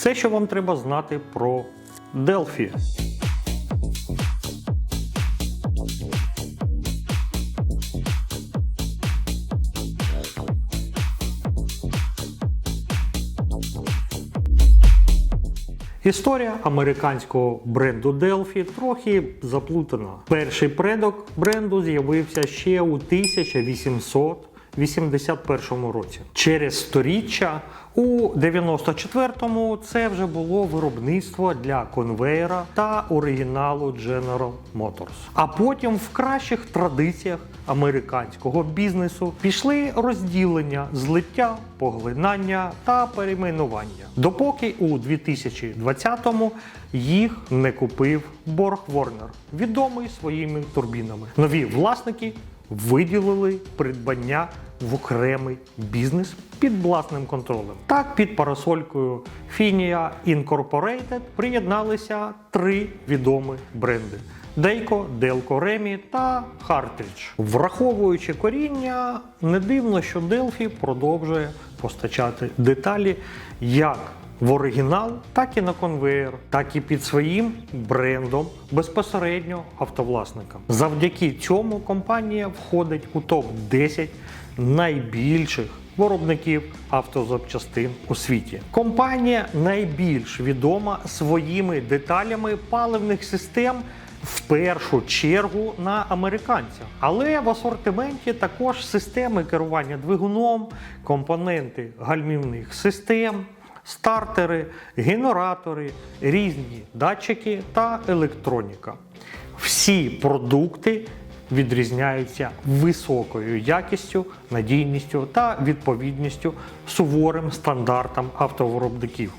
Все, що вам треба знати про Delphi. Історія американського бренду Delphi трохи заплутана. Перший предок бренду з'явився ще у 1881 році. Через сторіччя у 94-му це вже було виробництво для конвейера та оригіналу General Motors. А потім в кращих традиціях американського бізнесу пішли розділення, злиття, поглинання та перейменування. Допоки у 2020-му їх не купив Борг Ворнер, відомий своїми турбінами. Нові власники виділили придбання в окремий бізнес під власним контролем. Так, під парасолькою Finia Incorporated приєдналися три відомі бренди. Дейко, Делко Ремі та Хартридж. Враховуючи коріння, не дивно, що Delphi продовжує постачати деталі як в оригінал, так і на конвеєр, так і під своїм брендом безпосередньо автовласникам. Завдяки цьому компанія входить у топ-10 найбільших виробників автозапчастин у світі. Компанія найбільш відома своїми деталями паливних систем. В першу чергу на американцях, але в асортименті також системи керування двигуном, компоненти гальмівних систем, стартери, генератори, різні датчики та електроніка. Всі продукти відрізняються високою якістю, надійністю та відповідністю суворим стандартам автовиробників.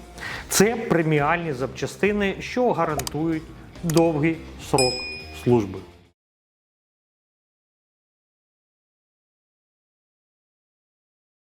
Це преміальні запчастини, що гарантують довгий срок служби.